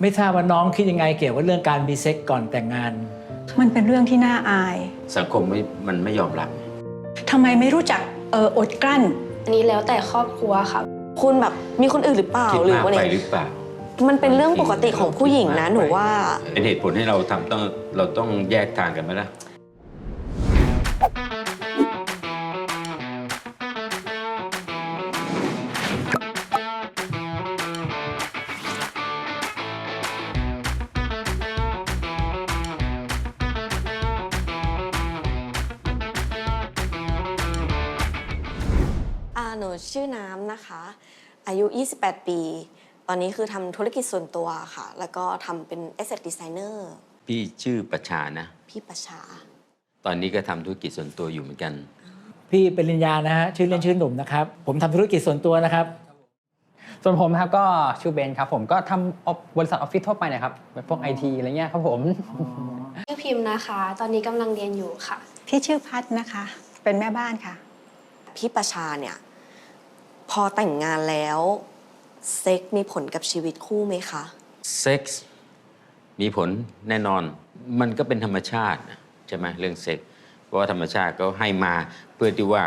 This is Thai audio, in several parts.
ไม่ทราบว่าน้องคิดยังไงเกี่ยวกับเรื่องการมีเซ็กก่อนแต่งงาน มันเป็นเรื่องที่น่าอาย สังคมไม่มันไม่ยอมรับ ทำไมไม่รู้จักเอออดกลั้น อันนี้แล้วแต่ครอบครัวค่ะ คุณแบบมีคนอื่นหรือเปล่าคิดหรือมากว่าไปเนี่ยหรือเปล่า มันเป็นเรื่องปกติของผู้หญิงนะหนูว่า เป็นเหตุผลให้เราทำต้องเราต้องแยกทางกันไหมล่ะ 28 ปี ตอนนี้คือทำธุรกิจส่วนตัวค่ะ แล้วก็ทำเป็น asset designer พี่ชื่อประชานะ พี่ประชา ตอนนี้ก็ทำธุรกิจส่วนตัวอยู่เหมือนกัน พี่เป็นริญญานะฮะชื่อเล่นชื่อหนุ่มนะครับ ผมทำธุรกิจส่วนตัวนะครับ ส่วนผมนะครับก็ชื่อเบนครับ ผมก็ทำออฟบริษัทออฟฟิศทั่วไปนะครับแบบพวกไอทีอะไรเงี้ยครับผมชื่อพิมพ์นะคะ ตอนนี้กำลังเรียนอยู่ค่ะ พี่ชื่อพัดนะคะ เป็นแม่บ้านค่ะ พี่ประชาเนี่ย พอแต่งงานแล้ว เซ็กมีผลกับชีวิตคู่ไหมคะ เซ็กส์มีผลแน่นอน มันก็เป็นธรรมชาตินะใช่ไหมเรื่องเซ็กส์เพราะว่าธรรมชาติก็ให้มาเพื่อที่ว่า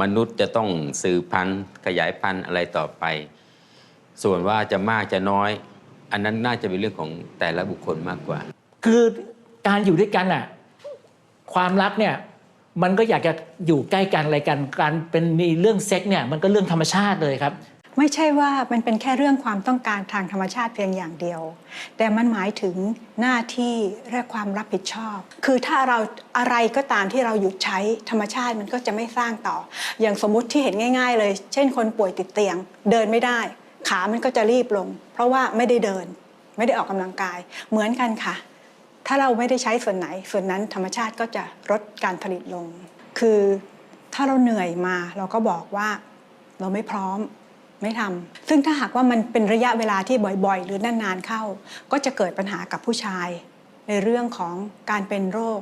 มนุษย์จะต้องสืบพันธุ์ขยายพันธุ์อะไรต่อไป ส่วนว่าจะมากจะน้อย อันนั้นน่าจะเป็นเรื่องของแต่ละบุคคลมากกว่า คือการอยู่ด้วยกันอะความรักเนี่ยมันก็อยากจะอยู่ใกล้กันอะไรกันการเป็นมีเรื่องเซ็กเนี่ยมันก็เรื่องธรรมชาติเลยครับ ไม่ใช่ว่ามันเป็นแค่เรื่องความต้องการทางธรรมชาติเพียงอย่างเดียว แต่มันหมายถึงหน้าที่และความรับผิดชอบ คือถ้าเราอะไรก็ตามที่เราหยุดใช้ธรรมชาติมันก็จะไม่สร้างต่อ อย่างสมมุติที่เห็นง่าย ๆ เลย เช่น คนป่วยติดเตียง เดินไม่ได้ ขามันก็จะรีบลง เพราะว่าไม่ได้เดิน ไม่ได้ออกกำลังกาย เหมือนกันค่ะ ถ้าเราไม่ได้ใช้ส่วนไหน ส่วนนั้นธรรมชาติก็จะลดการผลิตลง คือถ้าเราเหนื่อยมาเราก็บอกว่าเราไม่พร้อม ไม่ทำซึ่งถ้าหากว่ามันเป็นระยะเวลาที่บ่อยๆ หรือนานๆเข้า ก็จะเกิดปัญหากับผู้ชาย ในเรื่องของการเป็นโรค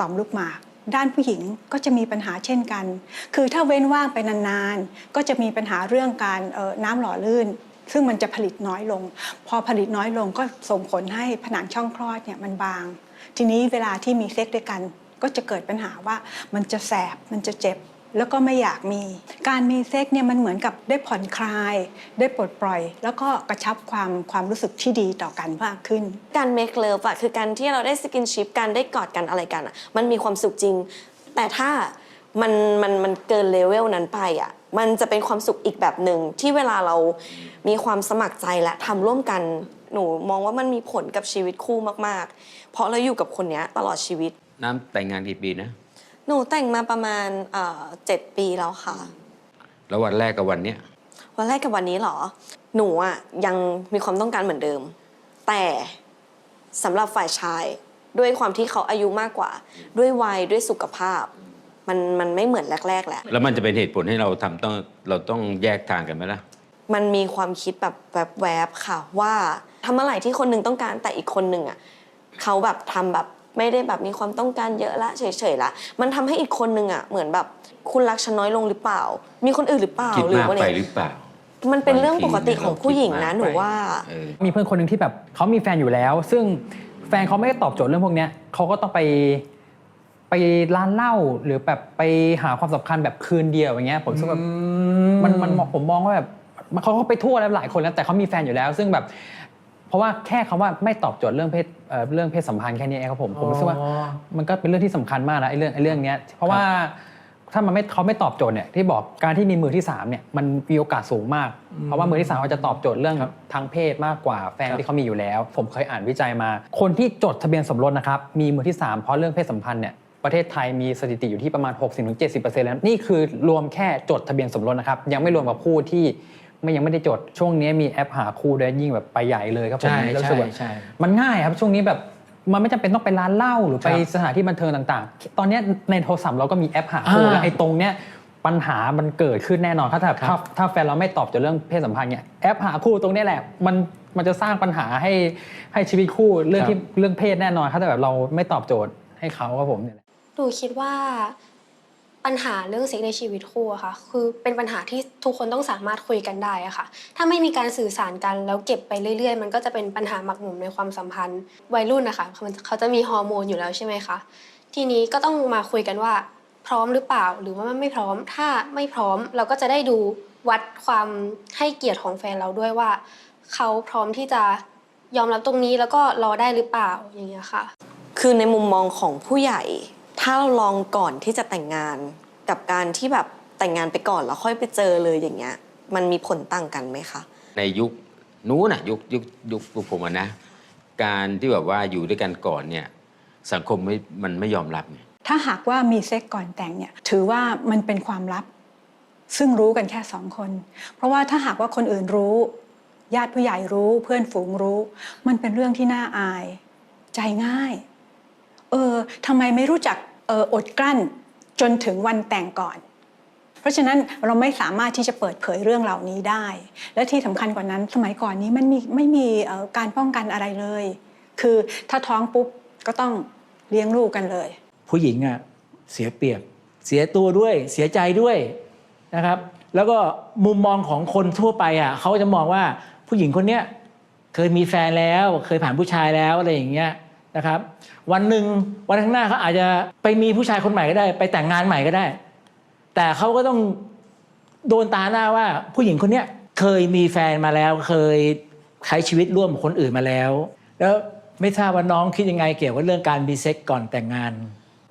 ต่อมลูกหมาก ด้านผู้หญิงก็จะมีปัญหาเช่นกัน คือถ้าเว้นว่างไปนานๆ ก็จะมีปัญหาเรื่องการออน้ำหล่อลื่น ซึ่งมันจะผลิตน้อยลง พอผลิตน้อยลงก็ส่งผลให้ผนังช่องคลอดเนี่ยมันบาง ทีนี้เวลาที่มีเซ็กด้วยกัน ก็จะเกิดปัญหาว่ามันจะแสบมันจะเจ็บ แล้วก็ไม่อยากมี การมีเซ็กเนี่ยมันเหมือนกับได้ผ่อนคลาย ได้ปลดปล่อย แล้วก็กระชับความความรู้สึกที่ดีต่อกันมากขึ้น การ make love อะคือการที่เราได้สกินชิปกันได้กอดกันอะไรกันอะมันมีความสุขจริง แต่ถ้ามันมันมันเกินเลเวลนั้นไปอะมันจะเป็นความสุขอีกแบบหนึ่งที่เวลาเรามีความสมัครใจและทำร่วมกันหนูมองว่ามันมีผลกับชีวิตคู่มาก ๆ เพราะเราอยู่กับคนเนี้ยตลอดชีวิต น้ำแต่งงานกี่ปีนะ หนูแต่งมาประมาณเอ่อเจ็ดปีแล้วค่ะ แล้ววันแรกกับวันเนี้ยวันแรกกับวันนี้เหรอ หนูอะยังมีความต้องการเหมือนเดิม แต่สำหรับฝ่ายชายด้วยความที่เขาอายุมากกว่า ด้วยวัยด้วยสุขภาพ มันมันไม่เหมือนแรก ๆแหละ แล้วมันจะเป็นเหตุผลให้เราทำต้องเราต้องแยกทางกันไหมล่ะ มันมีความคิดแบบแบบแวบๆค่ะว่าทำอะไรที่คนหนึ่งต้องการแต่อีกคนหนึ่งอะเขาแบบทำแบบ ไม่ได้แบบมีความต้องการเยอะละเฉยๆละมันทำให้อีกคนหนึ่งอะเหมือนแบบคุณรักฉันน้อยลงหรือเปล่า มีคนอื่นหรือเปล่าคิดหรือมากว่าไปเนี่ยหรือเปล่ามันเป็นเรื่องปกติของผู้หญิงนะหนูว่าเออมีเพื่อนคนหนึ่งที่แบบเขามีแฟนอยู่แล้ว ซึ่งแฟนเขาไม่ได้ตอบโจทย์เรื่องพวกเนี้ยเขาก็ต้องไปไปร้านเหล้าหรือแบบไปหาความสำคัญแบบคืนเดียวอย่างเงี้ยผมรู้สึกแบบมันมันผมมองว่าแบบมันเขาก็ไปทั่วแล้วหลายคนแล้วแต่เขามีแฟนอยู่แล้ว ซึ่งแบบ เพราะว่าแค่คำว่าไม่ตอบโจทย์เรื่องเพศเอ่อเรื่องเพศสัมพันธ์แค่นี้เองครับผมผมรู้สึกว่าอ๋อมันก็เป็นเรื่องที่สำคัญมากนะไอ้เรื่องไอ้เรื่องเนี้ยเพราะว่าถ้ามันไม่เขาไม่ตอบโจทย์เนี่ยที่บอกการที่มีมือที่สามเนี่ยมันมีโอกาสสูงมาก เพราะว่ามือที่สามเขาจะตอบโจทย์เรื่องทางเพศมากกว่าแฟนที่เขามีอยู่แล้ว ผมเคยอ่านวิจัยมา คนที่จดทะเบียนสมรสนะครับมีมือที่สามเพราะเรื่องเพศสัมพันธ์เนี่ยประเทศไทยมีสถิติอยู่ที่ประมาณ 60-70%แล้วนี่คือรวมแค่จดทะเบียนสมรสนะครับยังไม่รวมกับคู่ที่ ไม่ยังไม่ได้จดช่วงนี้มีแอปหาคู่ด้วยยิ่งแบบไปใหญ่เลยครับผมใช่แล้วรู้ใช่สึกว่าใช่มันง่ายครับช่วงนี้แบบมันไม่จำเป็นต้องไปร้านเหล้าหรือไปครับสถานที่บันเทิงต่างๆ ตอนเนี้ยในโทรศัพท์เราก็มีแอปหาคู่อ่าแล้วไอ้ตรงเนี้ยปัญหามันเกิดขึ้นแน่นอนถ้าถ้าครับถ้าถ้าแฟนเราไม่ตอบโจทย์เรื่องเพศสัมพันธ์เนี่ยแอปหาคู่ตรงเนี้ยแหละมันมันจะสร้างปัญหาให้ให้ชีวิตคู่เรื่องที่เรื่องเพศแน่นอนถ้าแต่แบบเราไม่ตอบโจทย์ให้เขาครับผมเนี่ยแหละหนูคิดว่า ปัญหาเรื่องเซ็กในชีวิตคู่อะค่ะ คือเป็นปัญหาที่ทุกคนต้องสามารถคุยกันได้อะค่ะ ถ้าไม่มีการสื่อสารกันแล้วเก็บไปเรื่อย ๆ มันก็จะเป็นปัญหาหมักหมมในความสัมพันธ์วัยรุ่นนะคะเขาจะมีฮอร์โมนอยู่แล้วใช่ไหมคะทีนี้ก็ต้องมาคุยกันว่าพร้อมหรือเปล่าหรือว่าไม่พร้อม ถ้าไม่พร้อมเราก็จะได้ดูวัดความให้เกียรติของแฟนเราด้วยว่าเขาพร้อมที่จะยอมรับตรงนี้แล้วก็รอได้หรือเปล่าอย่างเงี้ยค่ะ คือในมุมมองของผู้ใหญ่ ถ้าเราลองก่อนที่จะแต่งงาน กับการที่แบบแต่งงานไปก่อนแล้วค่อยไปเจอเลยอย่างเงี้ย มันมีผลต่างกันไหมคะ ในยุคนู้นน่ะยุคยุคยุคยุคผมอะนะ การที่แบบว่าอยู่ด้วยกันก่อนเนี่ย สังคมไม่มันไม่ยอมรับไงถ้าหากว่ามีเซ็กก่อนแต่งเนี่ย ถือว่ามันเป็นความลับ ซึ่งรู้กันแค่สองคน เพราะว่าถ้าหากว่าคนอื่นรู้ ญาติผู้ใหญ่รู้เพื่อนฝูงรู้ มันเป็นเรื่องที่น่าอาย ใจง่าย เออทำไมไม่รู้จัก อดกลั้นจนถึงวันแต่งก่อน เพราะฉะนั้นเราไม่สามารถที่จะเปิดเผยเรื่องเหล่านี้ได้ และที่สำคัญกว่านั้น สมัยก่อนนี้มันมีไม่มีการป้องกันอะไรเลย คือถ้าท้องปุ๊บก็ต้องเลี้ยงลูกกันเลย ผู้หญิงอะเสียเปรียบเสียตัวด้วยเสียใจด้วยนะครับ แล้วก็มุมมองของคนทั่วไปอะเขาจะมองว่าผู้หญิงคนเนี้ยเคยมีแฟนแล้ว เคยผ่านผู้ชายแล้วอะไรอย่างเงี้ย นะครับ วันหนึ่งวันข้างหน้าเขาอาจจะไปมีผู้ชายคนใหม่ก็ได้ ไปแต่งงานใหม่ก็ได้ แต่เขาก็ต้องโดนตาหน้าว่าผู้หญิงคนเนี้ยเคยมีแฟนมาแล้ว เคยใช้ชีวิตร่วมกับคนอื่นมาแล้ว แล้วไม่ทราบว่าน้องคิดยังไงเกี่ยวกับเรื่องการมีเซ็กก่อนแต่งงาน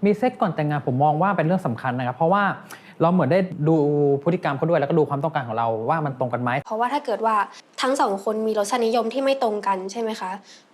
มีเซ็กก่อนแต่งงานผมมองว่าเป็นเรื่องสำคัญนะครับ เพราะว่าเราเหมือนได้ดูพฤติกรรมเขาด้วยแล้วก็ดูความต้องการของเราว่ามันตรงกันไหมเพราะว่าถ้าเกิดว่าทั้งสองคนมีรสนิยมที่ไม่ตรงกันใช่ไหมคะ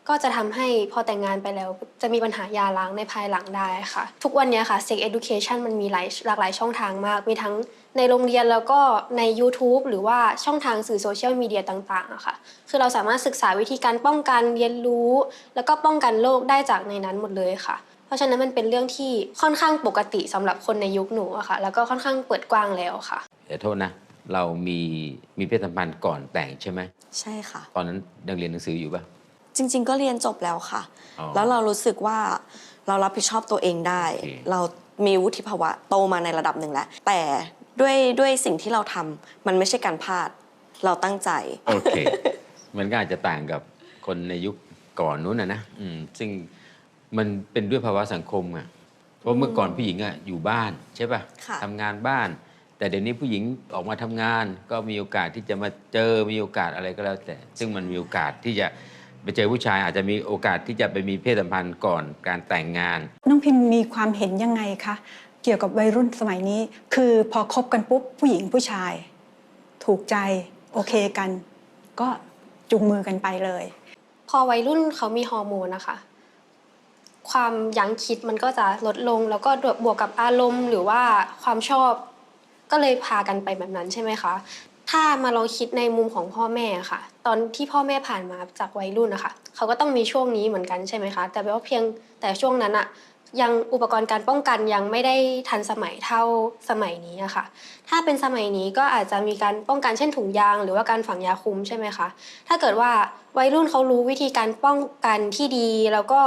ก็จะทำให้พอแต่งงานไปแล้ว จะมีปัญหาหยาล้างในภายหลังได้ค่ะ ทุกวันเนี้ยค่ะ sex education มันมีหลายหลากหลายช่องทางมาก มีทั้งในโรงเรียนแล้วก็ใน YouTube หรือว่าช่องทางสื่อโซเชียลมีเดียต่างๆอะค่ะ คือเราสามารถศึกษาวิธีการป้องกันเรียนรู้ แล้วก็ป้องกันโรคได้จากในนั้นหมดเลยค่ะ เพราะฉะนั้นมันเป็นเรื่องที่ค่อนข้างปกติสำหรับคนในยุคหนูอะค่ะ แล้วก็ค่อนข้างเปิดกว้างแล้วค่ะแต่โทษนะเรามีมีเพศสัมพันธ์ก่อนแต่งใช่ไหมใช่ค่ะ ตอนนั้นยังเรียนหนังสืออยู่ปะ จริง ๆ ก็เรียนจบแล้วค่ะ อ๋อ แล้วเรารู้สึกว่าเรารับผิดชอบตัวเองได้ โอเค เรามีวุฒิภาวะโตมาในระดับหนึ่งแล้ว แต่ด้วยด้วยสิ่งที่เราทำมันไม่ใช่การพลาด เราตั้งใจ โอเค มันก็อาจจะต่างกับคนในยุคก่อนนู้นนะนะอืมซึ่งมันเป็นด้วยภาวะสังคมอะเพราะเมื่อก่อนผู้หญิงอะอยู่บ้านใช่ปะค่ะทำงานบ้าน แต่เดี๋ยวนี้ผู้หญิงออกมาทำงาน ก็มีโอกาสที่จะมาเจอมีโอกาสอะไรก็แล้วแต่ ซึ่งมันมีโอกาสที่จะ ไปเจอผู้ชายอาจจะมีโอกาสที่จะไปมีเพศสัมพันธ์ก่อนการแต่งงาน น้องพิมมีความเห็นยังไงคะเกี่ยวกับวัยรุ่นสมัยนี้ คือพอคบกันปุ๊บผู้หญิงผู้ชาย ถูกใจโอเคกัน ก็จูงมือกันไปเลย พอวัยรุ่นเขามีฮอร์โมนนะคะ ความยั้งคิดมันก็จะลดลงแล้วก็บวกกับอารมณ์ หรือว่าความชอบก็เลยพากันไปแบบนั้นใช่ไหมคะ ถ้ามาลองคิดในมุมของพ่อแม่ค่ะ ตอนที่พ่อแม่ผ่านมาจากวัยรุ่นนะคะเขาก็ต้องมีช่วงนี้เหมือนกันใช่ไหมคะ แต่ว่าเพียงแต่ช่วงนั้นอะยังอุปกรณ์การป้องกันยังไม่ได้ทันสมัยเท่าสมัยนี้อะค่ะ ถ้าเป็นสมัยนี้ก็อาจจะมีการป้องกันเช่นถุงยาง หรือว่าการฝังยาคุมใช่ไหมคะ ถ้าเกิดว่าวัยรุ่นเขารู้วิธีการป้องกันที่ดี แล้วก็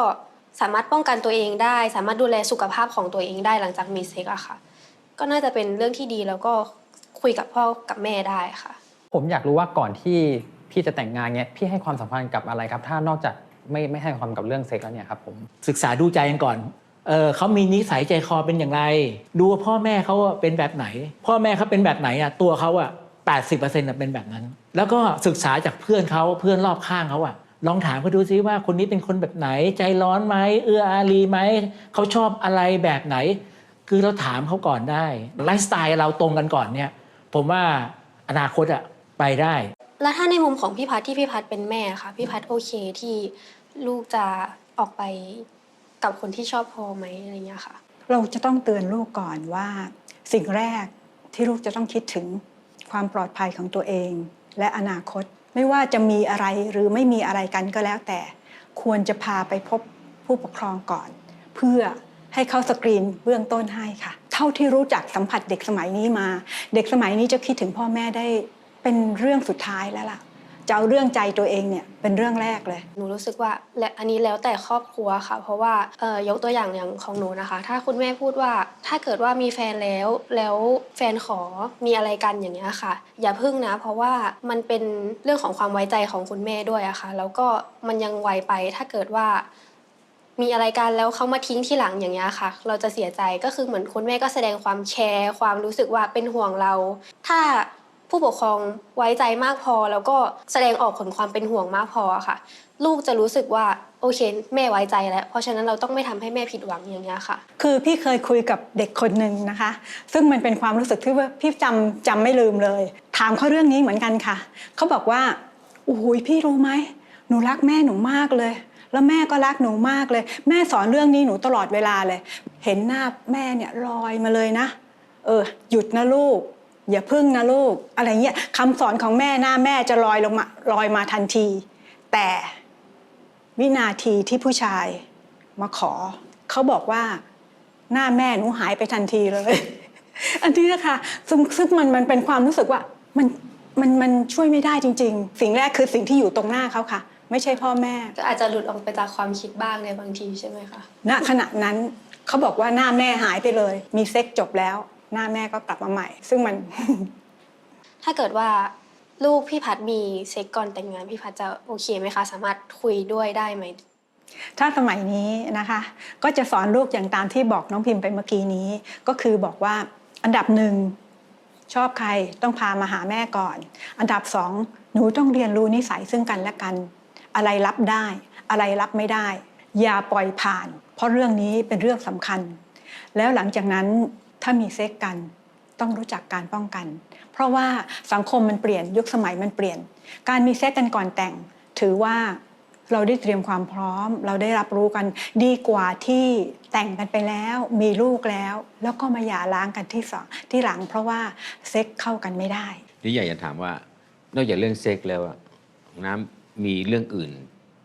สามารถป้องกันตัวเองได้ สามารถดูแลสุขภาพของตัวเองได้หลังจากมีเซ็กอะค่ะ ก็น่าจะเป็นเรื่องที่ดีแล้วก็ คุยกับพ่อกับแม่ได้ค่ะ ผมอยากรู้ว่าก่อนที่พี่จะแต่งงานเนี้ยพี่ให้ความสำคัญกับอะไรครับ ถ้านอกจากไม่ไม่ให้ความกับเรื่องเซ็กแล้วเนี่ยครับผมศึกษาดูใจกันก่อนเออเขามีนิสัยใจคอเป็นอย่างไร ดูว่าพ่อแม่เขาเป็นแบบไหน พ่อแม่เขาเป็นแบบไหนอะตัวเขาอะแปดสิบเปอร์เซ็นต์เป็นแบบนั้น แล้วก็ศึกษาจากเพื่อนเขาเพื่อนรอบข้างเขาอะลองถามเขาดูซิว่าคนนี้เป็นคนแบบไหน ใจร้อนไหมเอื้ออารีไหมเขาชอบอะไรแบบไหน คือเราถามเขาก่อนได้ไลฟ์สไตล์เราตรงกันก่อนเนี่ย ผมว่าอนาคตอะไปได้ แล้วถ้าในมุมของพี่พัดที่พี่พัดเป็นแม่ค่ะพี่พัดโอเคที่ลูกจะออกไปกับคนที่ชอบพอไหมอะไรเงี้ยค่ะ เราจะต้องเตือนลูกก่อนว่าสิ่งแรกที่ลูกจะต้องคิดถึงความปลอดภัยของตัวเอง และอนาคตไม่ว่าจะมีอะไรหรือไม่มีอะไรกันก็แล้วแต่ ควรจะพาไปพบผู้ปกครองก่อน เพื่อให้เขาสกรีนเบื้องต้นให้ค่ะ เท่าที่รู้จักสัมผัสเด็กสมัยนี้มา เด็กสมัยนี้จะคิดถึงพ่อแม่ได้เป็นเรื่องสุดท้ายแล้วล่ะจะเอาเรื่องใจตัวเองเนี่ยเป็นเรื่องแรกเลย หนูรู้สึกว่าและอันนี้แล้วแต่ครอบครัวค่ะ เพราะว่าเอ่อยกตัวอย่างอย่างของหนูนะคะ ถ้าคุณแม่พูดว่าถ้าเกิดว่ามีแฟนแล้วแล้วแฟนขอมีอะไรกันอย่างเงี้ยค่ะ อย่าพึ่งนะ เพราะว่ามันเป็นเรื่องของความไว้ใจของคุณแม่ด้วยอะค่ะแล้วก็มันยังไวไปถ้าเกิดว่า มีอะไรกันแล้วเขามาทิ้งที่หลังอย่างเงี้ยค่ะ เราจะเสียใจก็คือเหมือนคุณแม่ก็แสดงความแคร์ความรู้สึกว่าเป็นห่วงเรา ถ้าผู้ปกครองไว้ใจมากพอ แล้วก็แสดงออกผลความเป็นห่วงมากพอค่ะ ลูกจะรู้สึกว่าโอเคแม่ไว้ใจแล้ว เพราะฉะนั้นเราต้องไม่ทำให้แม่ผิดหวังอย่างเงี้ยค่ะ คือพี่เคยคุยกับเด็กคนหนึ่งนะคะ ซึ่งมันเป็นความรู้สึกที่ว่าพี่จำจำไม่ลืมเลย ถามเขาเรื่องนี้เหมือนกันค่ะเขาบอกว่าโอ้ยพี่รู้ไหมหนูรักแม่หนูมากเลย แล้วแม่ก็รักหนูมากเลย แม่สอนเรื่องนี้หนูตลอดเวลาเลย เห็นหน้าแม่เนี่ยลอยมาเลยนะ เออ หยุดนะลูก อย่าพึ่งนะลูก อะไรเงี้ยคำสอนของแม่หน้าแม่จะลอยลงมาลอยมาทันที แต่วินาทีที่ผู้ชายมาขอ เขาบอกว่าหน้าแม่หนูหายไปทันทีเลย อันนี้นะคะซึ่งซึ่งมันมันเป็นความรู้สึกว่ามันมันมันช่วยไม่ได้จริง ๆ สิ่งแรกคือสิ่งที่อยู่ตรงหน้าเขาค่ะ ไม่ใช่พ่อแม่ ก็อาจจะหลุดออกไปจากความคิดบ้างในบางทีใช่ไหมคะณขณะนั้นเขาบอกว่าหน้าแม่หายไปเลย มีเซ็กจบแล้ว หน้าแม่ก็กลับมาใหม่ ซึ่งมัน ถ้าเกิดว่าลูกพี่พัดมีเซ็กก่อนแต่งงานพี่พัดจะโอเคไหมคะ สามารถคุยด้วยได้ไหมถ้าสมัยนี้นะคะ ก็จะสอนลูกอย่างตามที่บอกน้องพิมพ์ไปเมื่อกี้นี้ ก็คือบอกว่าอันดับหนึ่งชอบใครต้องพามาหาแม่ก่อน อันดับสองหนูต้องเรียนรู้นิสัยซึ่งกันและกัน อะไรรับได้ อะไรรับไม่ได้ อย่าปล่อยผ่าน เพราะเรื่องนี้เป็นเรื่องสำคัญ แล้วหลังจากนั้นถ้ามีเซ็กกันต้องรู้จักการป้องกัน เพราะว่าสังคมมันเปลี่ยนยุคสมัยมันเปลี่ยน การมีเซ็กกันก่อนแต่ง ถือว่าเราได้เตรียมความพร้อม เราได้รับรู้กันดีกว่าที่แต่งกันไปแล้ว มีลูกแล้ว แล้วก็มาหย่าร้างกันที่สองที่หลัง เพราะว่าเซ็กเข้ากันไม่ได้นี่อยากจะถามว่านอกจากเรื่องเซ็กแล้วน้ำ มีเรื่องอื่น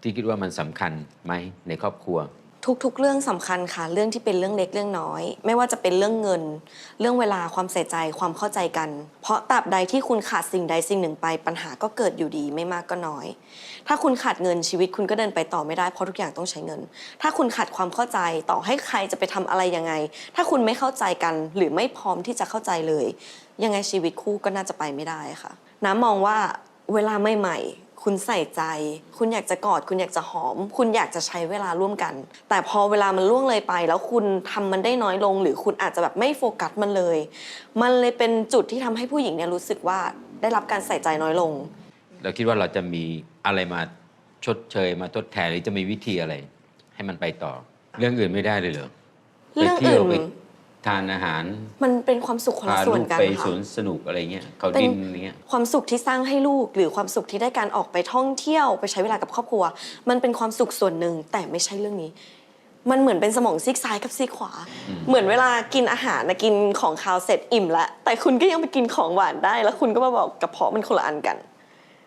ที่คิดว่ามันสำคัญไหมในครอบครัว ทุกๆ เรื่องสำคัญค่ะ เรื่องที่เป็นเรื่องเล็กเรื่องน้อย ไม่ว่าจะเป็นเรื่องเงิน เรื่องเวลาความใส่ใจความเข้าใจกัน เพราะตราบใดที่คุณขาดสิ่งใดสิ่งหนึ่งไป ปัญหาก็เกิดอยู่ดีไม่มากก็น้อย ถ้าคุณขาดเงินชีวิตคุณก็เดินไปต่อไม่ได้เพราะทุกอย่างต้องใช้เงิน ถ้าคุณขาดความเข้าใจต่อให้ใครจะไปทำอะไรยังไง ถ้าคุณไม่เข้าใจกัน หรือไม่พร้อมที่จะเข้าใจเลย ยังไงชีวิตคู่ก็น่าจะไปไม่ได้ค่ะ น้ำมองว่าเวลาใหม่ๆ คุณใส่ใจ คุณอยากจะกอด คุณอยากจะหอม คุณอยากจะใช้เวลาร่วมกัน แต่พอเวลามันล่วงเลยไป แล้วคุณทำมันได้น้อยลง หรือคุณอาจจะแบบไม่โฟกัสมันเลย มันเลยเป็นจุดที่ทำให้ผู้หญิงเนี่ยรู้สึกว่าได้รับการใส่ใจน้อยลง เราคิดว่าเราจะมีอะไรมาชดเชยมาทดแทนหรือจะมีวิธีอะไร ให้มันไปต่อ เรื่องอื่นไม่ได้เลยเหรอไปเรื่องเที่ยวอื่นไป ทานอาหารมันเป็นความสุขคนพาละส่ลูวนกกันไปค่ะ สวนสนุกอะไรเงี้ยเขาเป็นดินอะไรเงี้ย ความสุขที่สร้างให้ลูก หรือความสุขที่ได้การออกไปท่องเที่ยวไปใช้เวลากับครอบครัว มันเป็นความสุขส่วนหนึ่งแต่ไม่ใช่เรื่องนี้ มันเหมือนเป็นสมองซีกซ้ายกับซีกขวา เหมือนเวลากินอาหารนะกินของคาวเสร็จอิ่มแล้วแต่คุณก็ยังไปกินของหวานได้ แล้วคุณก็มาบอกกระเพาะมันคนละอันกัน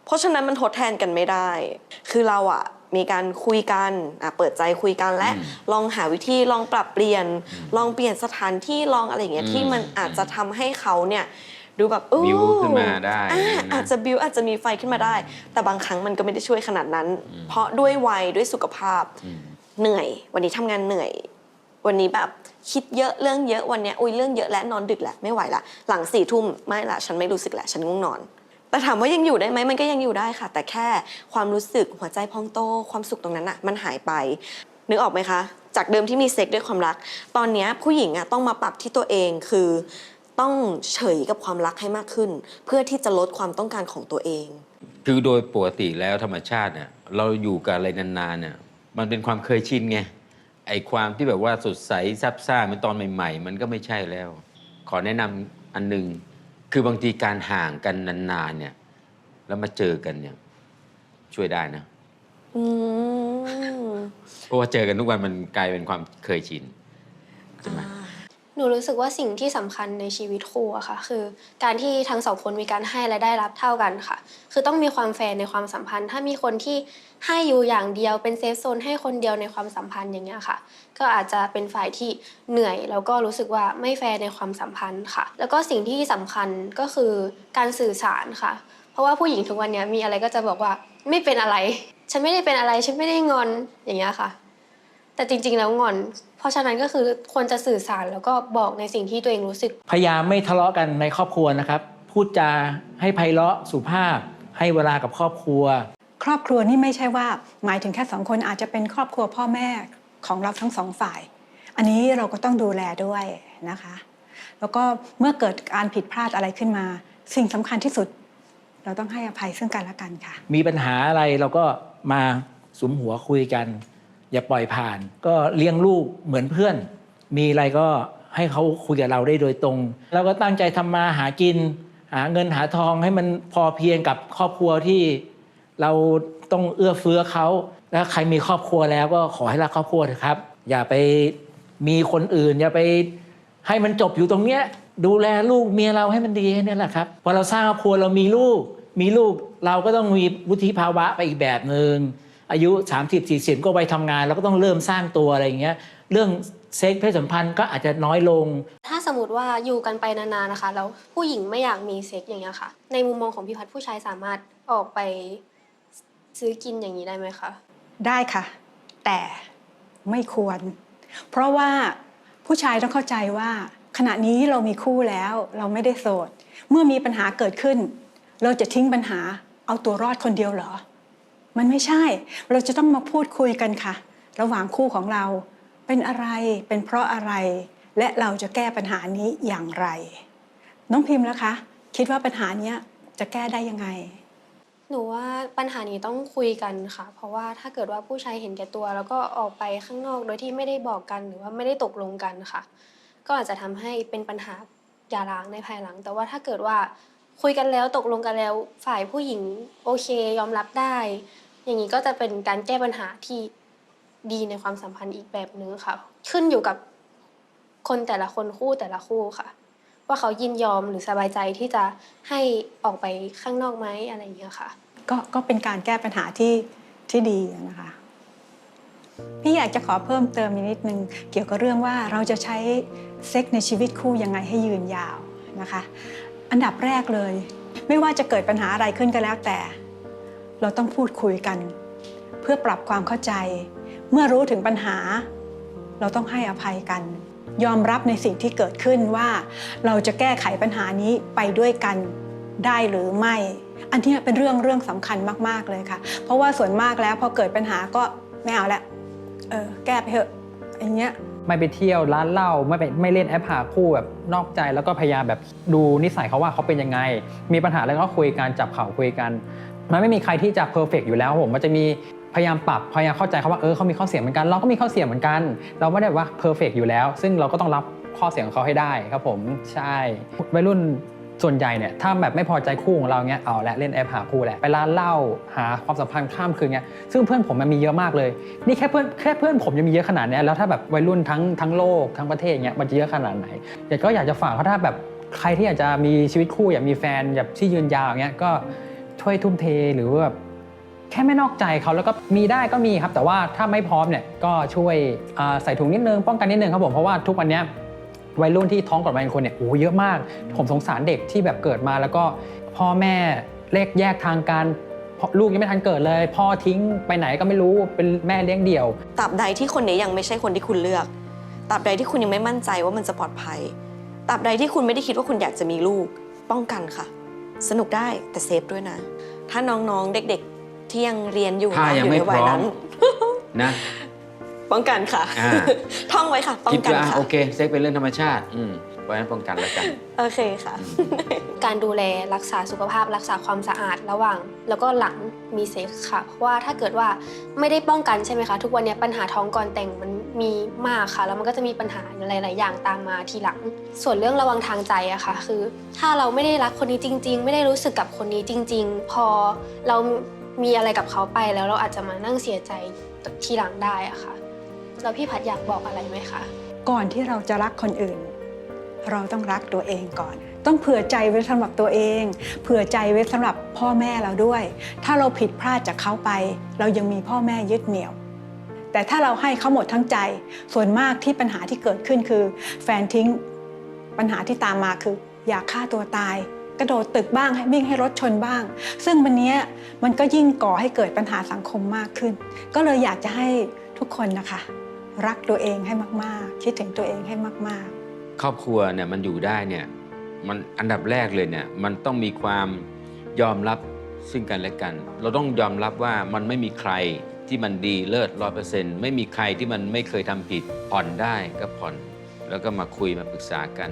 เพราะฉะนั้นมันทดแทนกันไม่ได้ คือเราอะ มีการคุยกันอะเปิดใจคุยกันและอืมลองหาวิธีลองปรับเปลี่ยน ลองเปลี่ยนสถานที่ลองอะไรอย่างเงี้ยอืมที่มันอาจจะทำให้เขาเนี่ยดูแบบอู้บิ้วขึ้นมาได้อะนะอาจจะบิวอาจจะมีไฟขึ้นมาได้ แต่บางครั้งมันก็ไม่ได้ช่วยขนาดนั้น เพราะด้วยวัยด้วยสุขภาพอืมเหนื่อย วันนี้ทำงานเหนื่อย วันนี้แบบคิดเยอะเรื่องเยอะวันเนี้ยอุ้ยเรื่องเยอะและนอนดึกแหละไม่ไหวละหลังสี่ทุ่มไม่ละฉันไม่รู้สึกแหละฉันง่วงนอน แต่ถามว่ายังอยู่ได้ไหมมันก็ยังอยู่ได้ค่ะ แต่แค่ความรู้สึกหัวใจพองโต ความสุขตรงนั้นอะมันหายไป นึกออกไหมคะ จากเดิมที่มีเซ็กด้วยความรัก ตอนนี้ผู้หญิงอะต้องมาปรับที่ตัวเองคือต้องเฉยกับความรักให้มากขึ้น เพื่อที่จะลดความต้องการของตัวเอง คือโดยปกติแล้วธรรมชาติเนี่ยเราอยู่กับอะไรนานๆเนี่ยมันเป็นความเคยชินไงไอความที่แบบว่าสดใสซับซ่าเหมือนตอนใหม่ ๆ มันก็ไม่ใช่แล้ว ขอแนะนำอันหนึ่ง คือบางทีการห่างกันนานๆเนี่ย แล้วมาเจอกันเนี่ย ช่วยได้นะ อืม เพราะว่าเจอกันทุกวันมันกลายเป็นความเคยชินใช่ไหม หนูรู้สึกว่าสิ่งที่สำคัญในชีวิตคู่อะค่ะ คือการที่ทั้งสองคนมีการให้และได้รับเท่ากันค่ะ คือต้องมีความแฟร์ในความสัมพันธ์ ถ้ามีคนที่ให้อยู่อย่างเดียวเป็นเซฟโซนให้คนเดียวในความสัมพันธ์อย่างเงี้ยค่ะ ก็อาจจะเป็นฝ่ายที่เหนื่อย แล้วก็รู้สึกว่าไม่แฟร์ในความสัมพันธ์ค่ะ แล้วก็สิ่งที่สำคัญก็คือการสื่อสารค่ะ เพราะว่าผู้หญิงทุกวันนี้มีอะไรก็จะบอกว่าไม่เป็นอะไร ฉันไม่ได้เป็นอะไรฉันไม่ได้งอนอย่างเงี้ยค่ะ แต่จริงๆแล้วงอน ราะฉะนั้นก็คือควรจะสื่อสารแล้วก็บอกในสิ่งที่ตัวเองรู้สึก พยายามไม่ทะเลาะกันในครอบครัวนะครับ พูดจาให้ไพเราะสุภาพ ให้เวลากับครอบครัว ครอบครัวนี่ไม่ใช่ว่า หมายถึงแค่สองคนอาจจะเป็นครอบครัวพ่อแม่ของเราทั้งสองฝ่าย อันนี้เราก็ต้องดูแลด้วยนะคะ แล้วก็เมื่อเกิดการผิดพลาดอะไรขึ้นมา สิ่งสำคัญที่สุด เราต้องให้อภัยซึ่งกันและกันค่ะ มีปัญหาอะไรเราก็มาสุมหัวคุยกัน อย่าปล่อยผ่าน ก็เลี้ยงลูกเหมือนเพื่อน มีอะไรก็ให้เขาคุยกับเราได้โดยตรง เราก็ตั้งใจทำมาหากิน หาเงินหาทองให้มันพอเพียงกับครอบครัวที่เราต้องเอื้อเฟื้อเขาแล้วใครมีครอบครัวแล้วก็ขอให้รักครอบครัวเถอะครับ อย่าไปมีคนอื่น อย่าไปให้มันจบอยู่ตรงเนี้ยดูแลลูกเมียเราให้มันดีแค่นี้แหละครับพอเราสร้างครอบครัวเรามีลูก มีลูกเราก็ต้องมีวุฒิภาวะไปอีกแบบหนึ่ง อายุ 30 40 ก็ไปทำงานเราก็ต้องเริ่มสร้างตัวอะไรอย่างเงี้ยเรื่องเซ็กเพศสัมพันธ์ก็อาจจะน้อยลง ถ้าสมมติว่าอยู่กันไปนานๆนะคะ แล้วผู้หญิงไม่อยากมีเซ็กอย่างเงี้ยค่ะ ในมุมมองของพี่พัดผู้ชายสามารถออกไปซื้อกินอย่างนี้ได้ไหมคะ ได้ค่ะ แต่ไม่ควร เพราะว่าผู้ชายต้องเข้าใจว่า ขณะนี้เรามีคู่แล้วเราไม่ได้โสด เมื่อมีปัญหาเกิดขึ้น เราจะทิ้งปัญหาเอาตัวรอดคนเดียวเหรอ มันไม่ใช่ เราจะต้องมาพูดคุยกันค่ะ ระหว่างคู่ของเราเป็นอะไรเป็นเพราะอะไร และเราจะแก้ปัญหานี้อย่างไร น้องพิมพ์นะคะ คิดว่าปัญหานี้จะแก้ได้ยังไง หนูว่าปัญหานี้ต้องคุยกันค่ะ เพราะว่าถ้าเกิดว่าผู้ชายเห็นแก่ตัว แล้วก็ออกไปข้างนอกโดยที่ไม่ได้บอกกันหรือว่าไม่ได้ตกลงกันค่ะ ก็อาจจะทำให้เป็นปัญหาหย่าร้างในภายหลัง แต่ว่าถ้าเกิดว่าคุยกันแล้วตกลงกันแล้วฝ่ายผู้หญิงโอเคยอมรับได้ อย่างนี้ก็จะเป็นการแก้ปัญหาที่ดีในความสัมพันธ์อีกแบบนึงค่ะ ขึ้นอยู่กับคนแต่ละคนคู่แต่ละคู่ค่ะ ว่าเขายินยอมหรือสบายใจที่จะให้ออกไปข้างนอกไหมอะไรอย่างเงี้ยค่ะ ก็ก็เป็นการแก้ปัญหาที่ที่ดีนะคะพี่อยากจะขอเพิ่มเติมอีกนิดนึงเกี่ยวกับเรื่องว่าเราจะใช้เซ็กในชีวิตคู่ยังไงให้ยืนยาวนะคะ อันดับแรกเลย ไม่ว่าจะเกิดปัญหาอะไรขึ้นก็แล้วแต่ เราต้องพูดคุยกัน เพื่อปรับความเข้าใจ เมื่อรู้ถึงปัญหา เราต้องให้อภัยกัน ยอมรับในสิ่งที่เกิดขึ้นว่า เราจะแก้ไขปัญหานี้ไปด้วยกันได้หรือไม่ อันนี้เป็นเรื่องเรื่องสำคัญมาก ๆ เลยค่ะ เพราะว่าส่วนมากแล้วพอเกิดปัญหาก็ไม่เอาละเออแก้ไปเถอะอย่างเงี้ยไม่ไปเที่ยวร้านเหล้าไม่ไปไม่เล่นแอปหาคู่แบบนอกใจแล้วก็พยายามแบบดูนิสัยเขาว่าเขาเป็นยังไง มีปัญหาแล้วก็คุยกันจับเข่าคุยกัน มันไม่มีใครที่จะเพอร์เฟกอยู่แล้วครับผมมันจะมีพยายามปรับพยายามเข้าใจเขาว่าเออเขามีข้อเสียเหมือนกันเราก็มีข้อเสียเหมือนกัน เราไม่ได้ว่าเพอร์เฟกอยู่แล้ว ซึ่งเราก็ต้องรับข้อเสียของเขาให้ได้ครับผมใช่วัยรุ่นส่วนใหญ่เนี่ยถ้าแบบไม่พอใจคู่ของเราเงี้ยเอาละเล่นแอปหาคู่แหละไปร้านเหล้าหาความสัมพันธ์ข้ามคืนเงี้ยซึ่งเพื่อนผมมันมีเยอะมากเลย นี่แค่เพื่อนแค่เพื่อนผมยังมีเยอะขนาดนี้แล้วถ้าแบบวัยรุ่นทั้งทั้งโลกทั้งประเทศเงี้ยมันจะเยอะขนาดไหนอยากก็อยากจะฝากเขาถ้าแบบใครที่อยากจะมีชีวิตคู่อยากมีแฟนแบบที่ยืนยาวเงี้ยก็ ช่วยทุ่มเทหรือว่าแบบแค่ไม่นอกใจเขาแล้วก็มีได้ก็มีครับ แต่ว่าถ้าไม่พร้อมเนี่ยก็ช่วยใส่ถุงนิดนึงป้องกันนิดนึงครับผมเพราะว่าทุกวันนี้วัยรุ่นที่ท้องก่อนวัยคนเนี่ยโอ้เยอะมาก ผมสงสารเด็กที่แบบเกิดมาแล้วก็พ่อแม่เลกแยกทางกันพ่อลูกยังไม่ทันเกิดเลย พ่อทิ้งไปไหนก็ไม่รู้เป็นแม่เลี้ยงเดี่ยวตราบใดที่คนนี้ยังไม่ใช่คนที่คุณเลือกตราบใดที่คุณยังไม่มั่นใจว่ามันจะปลอดภัยตราบใดที่คุณไม่ได้คิดว่าคุณอยากจะมีลูกป้องกันค่ะ สนุกได้แต่เซฟด้วยนะ ถ้าน้องๆเด็กๆที่ยังเรียนอยู่ถ้ายังอยู่ไม่ในวัยพร้อม นั้น นะ ป้องกันค่ะ อ่า ท่องไว้ค่ะ ป้องคิดกันว่าค่ะ โอเคเซ็กเป็นเรื่องธรรมชาติ อืมเพราะฉะนั้นป้องกันแล้วกัน โอเคค่ะ การดูแลรักษาสุขภาพรักษาความสะอาดระหว่าง แล้วก็หลังมีเซ็กส์ค่ะ เพราะว่าถ้าเกิดว่าไม่ได้ป้องกันใช่ไหมคะ ทุกวันนี้ปัญหาท้องก่อนแต่งมันมีมากค่ะ แล้วมันก็จะมีปัญหาหลาย ๆ อย่างตามมาทีหลัง ส่วนเรื่องระวังทางใจอะค่ะ คือ ถ้าเราไม่ได้รักคนนี้จริง ๆ ไม่ได้รู้สึกกับคนนี้จริง ๆ พอเรามีอะไรกับเขาไปแล้วเราอาจจะมานั่งเสียใจทีหลังได้อะค่ะ แล้วพี่พัดอยากบอกอะไรไหมคะ ก่อนที่เราจะรักคนอื่น เราต้องรักตัวเองก่อน ต้องเผื่อใจไว้สำหรับตัวเอง เผื่อใจไว้สำหรับพ่อแม่เราด้วย ถ้าเราผิดพลาดจากเขาไป เรายังมีพ่อแม่ยึดเหนี่ยว แต่ถ้าเราให้เขาหมดทั้งใจ ส่วนมากที่ปัญหาที่เกิดขึ้นคือ แฟนทิ้งปัญหาที่ตามมาคือ อยากฆ่าตัวตายกระโดดตึกบ้างให้วิ่งให้รถชนบ้าง ซึ่งวันนี้มันก็ยิ่งก่อให้เกิดปัญหาสังคมมากขึ้น ก็เลยอยากจะให้ทุกคนนะคะ รักตัวเองให้มาก ๆ คิดถึงตัวเองให้มาก ๆ ครอบครัวเนี่ยมันอยู่ได้เนี่ยมันอันดับแรกเลยเนี่ยมันต้องมีความยอมรับซึ่งกันและกัน เราต้องยอมรับว่ามันไม่มีใครที่มันดีเลิศร้อยเปอร์เซ็นต์ไม่มีใครที่มันไม่เคยทำผิดผ่อนได้ก็ผ่อน แล้วก็มาคุยมาปรึกษากัน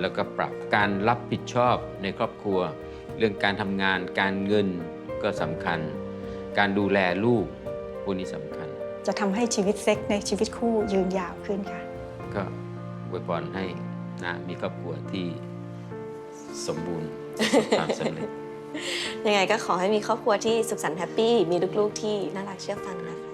แล้วก็ปรับการรับผิดชอบในครอบครัว เรื่องการทำงานการเงินก็สำคัญ การดูแลลูกพวกนี้สำคัญ จะทำให้ชีวิตเซ็กในชีวิตคู่ยืนยาวขึ้นค่ะ ก็อวยพรให้นะมีครอบครัวที่สมบูรณ์ประสบความสำเร็จ ยังไงก็ขอให้มีครอบครัวที่สุขสันต์แฮปปี้ มีลูกๆที่น่ารักเชื่อฟังนะคะ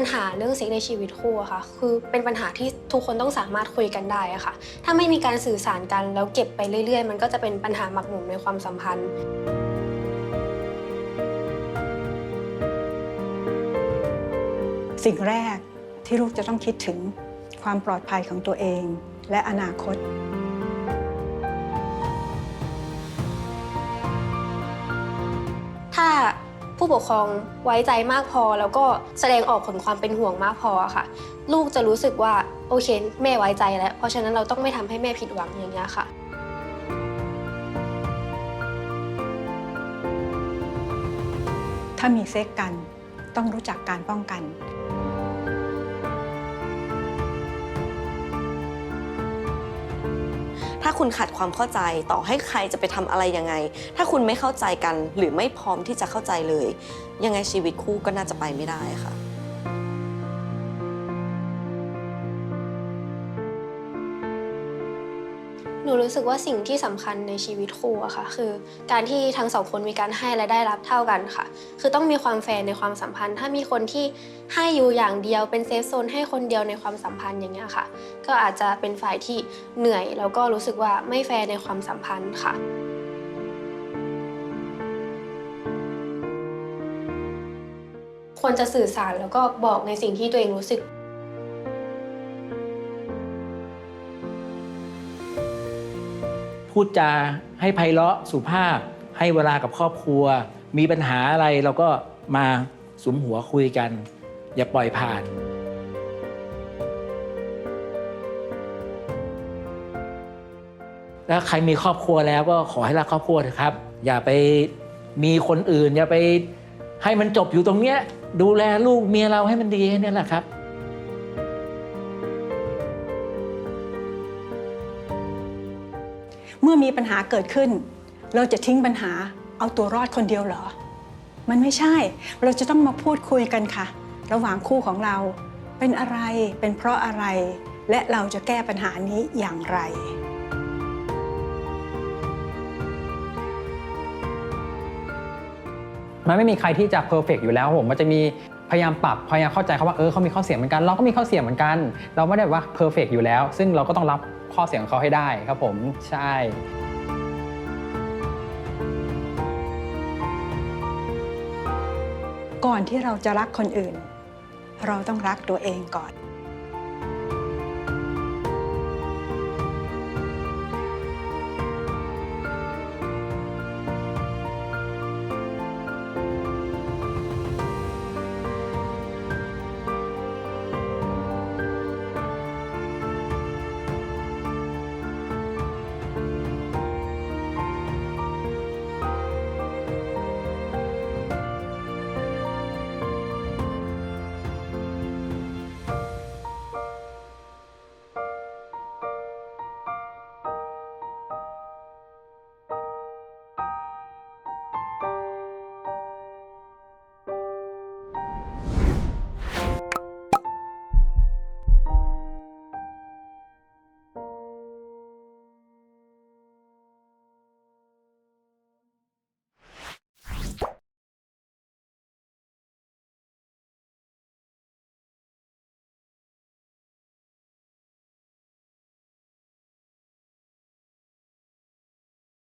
ปัญหาเรื่องเซ็กในชีวิตคู่อะค่ะ คือเป็นปัญหาที่ทุกคนต้องสามารถคุยกันได้อะค่ะ ถ้าไม่มีการสื่อสารกันแล้วเก็บไปเรื่อย ๆ มันก็จะเป็นปัญหาหมักหมมในความสัมพันธ์ สิ่งแรกที่ลูกจะต้องคิดถึงความปลอดภัยของตัวเอง และอนาคต ผู้ปกครองไว้ใจมากพอ แล้วก็แสดงออกผลความเป็นห่วงมากพอค่ะ ลูกจะรู้สึกว่าโอเคแม่ไว้ใจแล้ว เพราะฉะนั้นเราต้องไม่ทำให้แม่ผิดหวังอย่างนี้ค่ะถ้ามีเซ็กกันต้องรู้จักการป้องกัน ถ้าคุณขาดความเข้าใจต่อให้ใครจะไปทำอะไรยังไง ถ้าคุณไม่เข้าใจกันหรือไม่พร้อมที่จะเข้าใจเลย ยังไงชีวิตคู่ก็น่าจะไปไม่ได้ค่ะ นูรู้สึกว่าสิ่งที่สำคัญในชีวิตคู่อะค่ะ คือการที่ทั้งสองคนมีการให้และได้รับเท่ากันค่ะ คือต้องมีความแฟร์ในความสัมพันธ์ ถ้ามีคนที่ให้อยู่อย่างเดียวเป็นเซฟโซนให้คนเดียวในความสัมพันธ์อย่างเงี้ยค่ะ ก็อาจจะเป็นฝ่ายที่เหนื่อย แล้วก็รู้สึกว่าไม่แฟร์ในความสัมพันธ์ค่ะควรจะสื่อสารแล้วก็บอกในสิ่งที่ตัวเองรู้สึก พูดจาให้ไพเราะสุภาพ ให้เวลากับครอบครัว มีปัญหาอะไรเราก็มาสุมหัวคุยกัน อย่าปล่อยผ่านแล้วใครมีครอบครัวแล้วก็ขอให้รักครอบครัวเถอะครับ อย่าไปมีคนอื่น อย่าไปให้มันจบอยู่ตรงเนี้ยดูแลลูกเมียเราให้มันดีแค่นี้แหละครับ มีปัญหาเกิดขึ้น เราจะทิ้งปัญหาเอาตัวรอดคนเดียวเหรอ มันไม่ใช่ เราจะต้องมาพูดคุยกันค่ะ ระหว่างคู่ของเรา เป็นอะไรเป็นเพราะอะไร และเราจะแก้ปัญหานี้อย่างไรมันไม่มีใครที่จะเพอร์เฟกอยู่แล้วผมมันจะมีพยายามปรับพยายามเข้าใจเขาว่าเออเขามีข้อเสียเหมือนกัน เราก็มีข้อเสียเหมือนกัน เราไม่ได้ว่าเพอร์เฟกอยู่แล้ว ซึ่งเราก็ต้องรับ ข้อเสียของเขาให้ได้ครับผมใช่ก่อนที่เราจะรักคนอื่น เราต้องรักตัวเองก่อน